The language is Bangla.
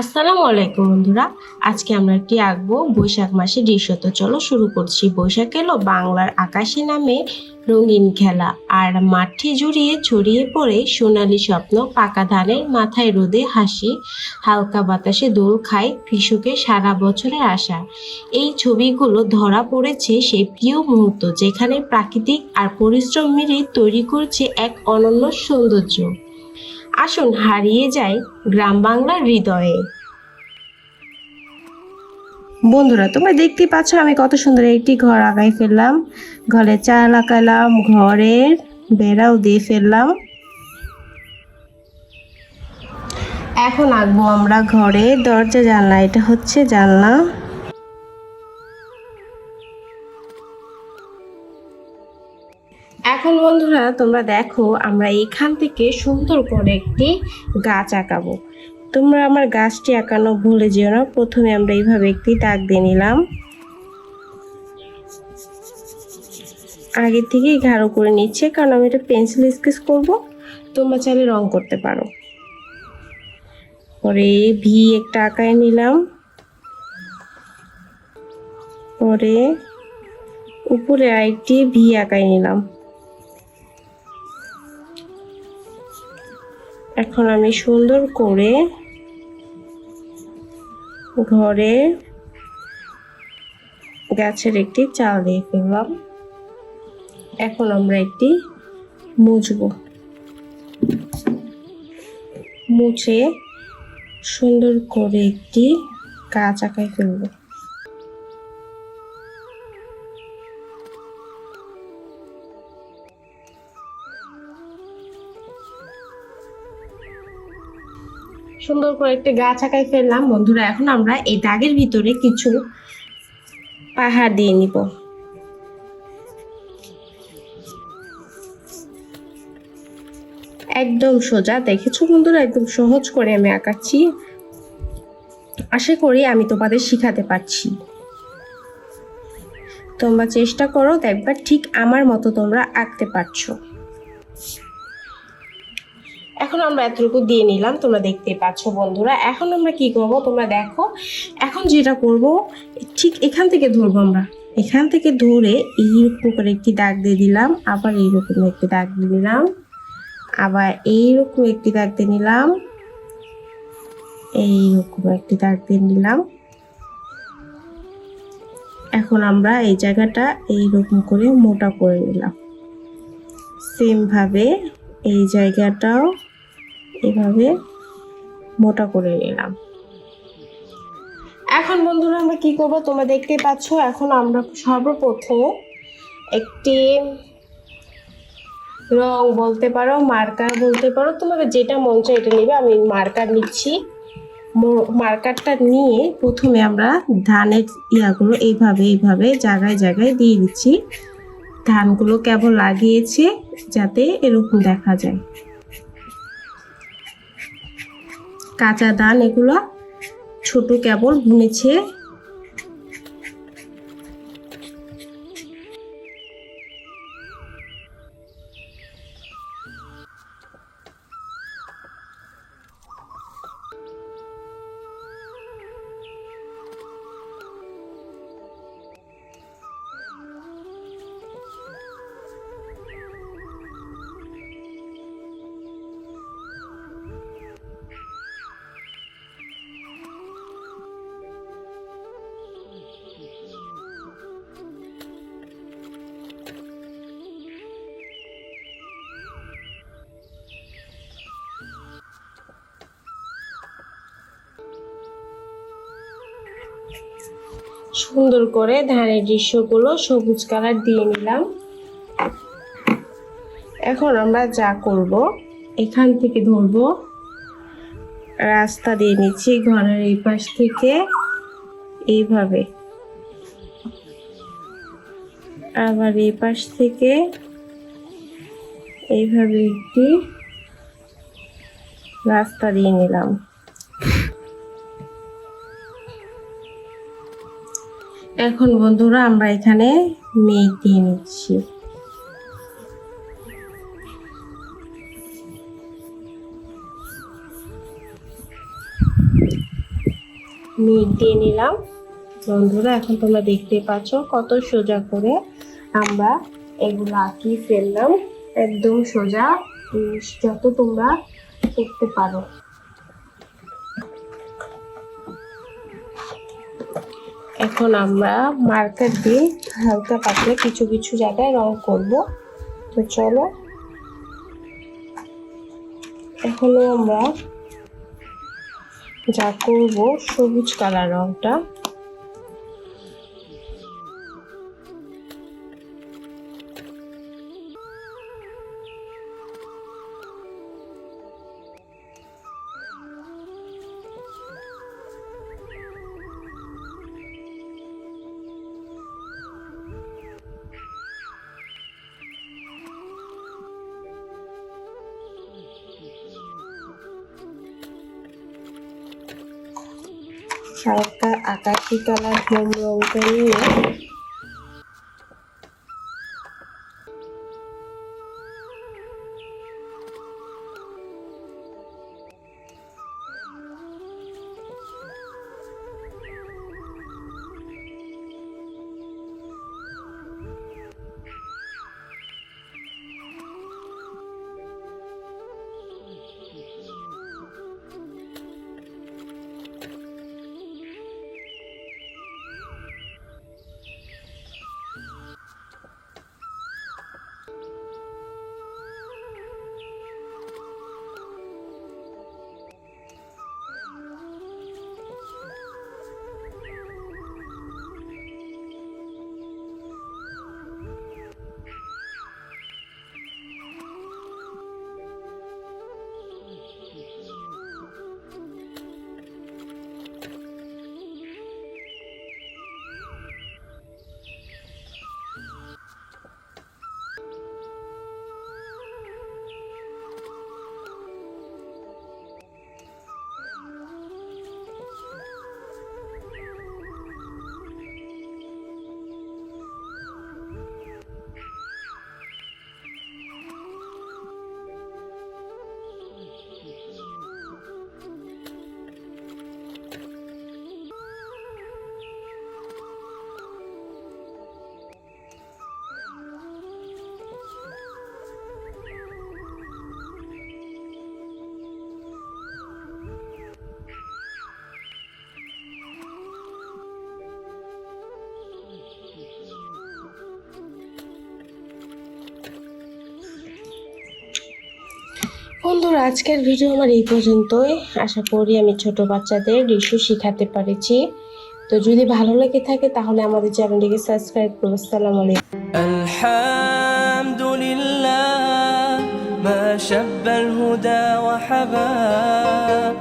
আসসালামু আলাইকুম বন্ধুরা। আজকে আমরা একটি আঁকবো? বৈশাখ মাসে দৃশ্য তো চলো শুরু করছি। বৈশাখ এলো বাংলার আকাশে নামে রঙিন খেলা। আর মাঠে জুড়িয়ে ছড়িয়ে পড়ে সোনালি স্বপ্ন, পাকা ধানের মাথায় রোদে হাসি, হালকা বাতাসে দোল খায় কৃষকের সারা বছরের আশা। এই ছবিগুলো ধরা পড়েছে সেই প্রিয় মুহূর্ত, যেখানে প্রাকৃতিক আর পরিশ্রম মিলে তৈরি করছে এক অনন্য সৌন্দর্য। আসুন হারিয়ে যায় গ্রাম বাংলার হৃদয়ে। বন্ধুরা, তোমরা দেখতে পাচ্ছ আমি কত সুন্দর একটি ঘর আগাই ফেললাম। ঘরে চাল আঁকালাম, ঘরের বেড়াও দিয়ে ফেললাম। এখন আঁকবো আমরা ঘরে দরজা, জানলা, এটা হচ্ছে জানলা। এখন বন্ধুরা তোমরা দেখো, আমরা এখান থেকে সুন্দর করে একটি গাছ আঁকাবো। তোমরা আমার গাছটি আঁকানো ভুলে যেও না, প্রথমে আমরা এইভাবে একটি দাগ দিয়ে নিলাম। আগে থেকেই গাঢ় করে নিচ্ছে, কারণ আমি এটা পেন্সিল স্কেচ করব, তোমরা চাইলে রং করতে পারো। পরে ভি একটা আঁকায় নিলাম। পরে উপরে আরেকটি ভি আঁকায় নিলাম। এখন আমি সুন্দর করে ঘরে গাছের একটি চাল দিয়ে ফেললাম। এখন আমরা একটি মুছব। মুছে সুন্দর করে একটি গাছ আঁকায় ফেলব। সুন্দর করে একটা গাছ আঁকায় ফেললাম। বন্ধুরা, এখন আমরা এই দাগের ভিতরে কিছু পাহাড় দিয়ে নিব। একদম সোজা। দেখেছ বন্ধুরা, একদম সহজ করে আমি আঁকাচ্ছি। আশা করি আমি তোমাদের শিখাতে পারছি। তোমরা চেষ্টা করো, দেখবা ঠিক আমার মতো তোমরা আঁকতে পারছ। এখন আমরা এতটুকু দিয়ে নিলাম, তোমরা দেখতে পাচ্ছ বন্ধুরা। এখন আমরা কি করব তোমরা দেখো, এখন যেটা করব, ঠিক এখান থেকে ধরবো আমরা। এখান থেকে ধরে এইরকম করে একটি দাগ দিয়ে দিলাম, আবার এইরকম একটি দাগ দিয়ে দিলাম আবার এইরকম একটি দাগ দিয়ে নিলাম, এইরকম একটি দাগ দিয়ে নিলাম। এখন আমরা এই জায়গাটা এইরকম করে মোটা করে নিলাম। সেম ভাবে এই জায়গাটাও এভাবে মোটা করে নিলাম। এখন বন্ধুরা আমরা কি করব? তোমরা দেখতে পাচ্ছ, এখন আমরা সর্বপ্রথম একটি রং বলতে পারো মার্কার বলতে পারো। তোমাদের যেটা মন চায় এটা নেবে, আমি মার্কার নিচ্ছি। মার্কারটা নিয়ে প্রথমে আমরা ধানের ইয়াগুলো এইভাবে এইভাবে জায়গায় জায়গায় দিয়ে দিচ্ছি। ধানগুলো কেবল লাগিয়েছে যাতে এরকম দেখা যায়। কাঁচা দান এগুলো ছোট কেবল বুনেছে সুন্দর করে ধানের দৃশ্যগুলো সবুজ কালার দিয়ে নিলাম। এখন আমরা যা করব, এখান থেকে ধরবো। রাস্তা দিয়ে নিচ্ছি ঘরের এই পাশ থেকে। এইভাবে। আবার এই পাশ থেকে। এইভাবে একটি রাস্তা দিয়ে নিলাম। এখন বন্ধুরা আমরা এখানে মেঘ দিয়ে নিচ্ছি। মিট দিয়ে নিলাম। বন্ধুরা, এখন তোমরা দেখতে পাচ্ছ কত সোজা করে আমরা এগুলো আঁকিয়ে ফেললাম। একদম সোজা যত তোমরা করতে পারো। এখন আমরা মার্কার দিয়ে হালকা পাতলা কিছু কিছু জায়গায় রং করব। তো চলো। এখনও আমরা যা করব সবুজ কালার রংটা। হালকা আকাশি কালার হোম রঙটা নিয়ে বন্ধুরা আজকের ভিডিও আমার এই পর্যন্তই আশা করি আমি ছোট বাচ্চাদের দৃশ্য শিখাতে পেরেছি তো যদি ভালো লেগে থাকে তাহলে আমাদের চ্যানেলটিকে সাবস্ক্রাইব করো আসসালামু আলাইকুম الحمد لله ما شب الهدى وحباب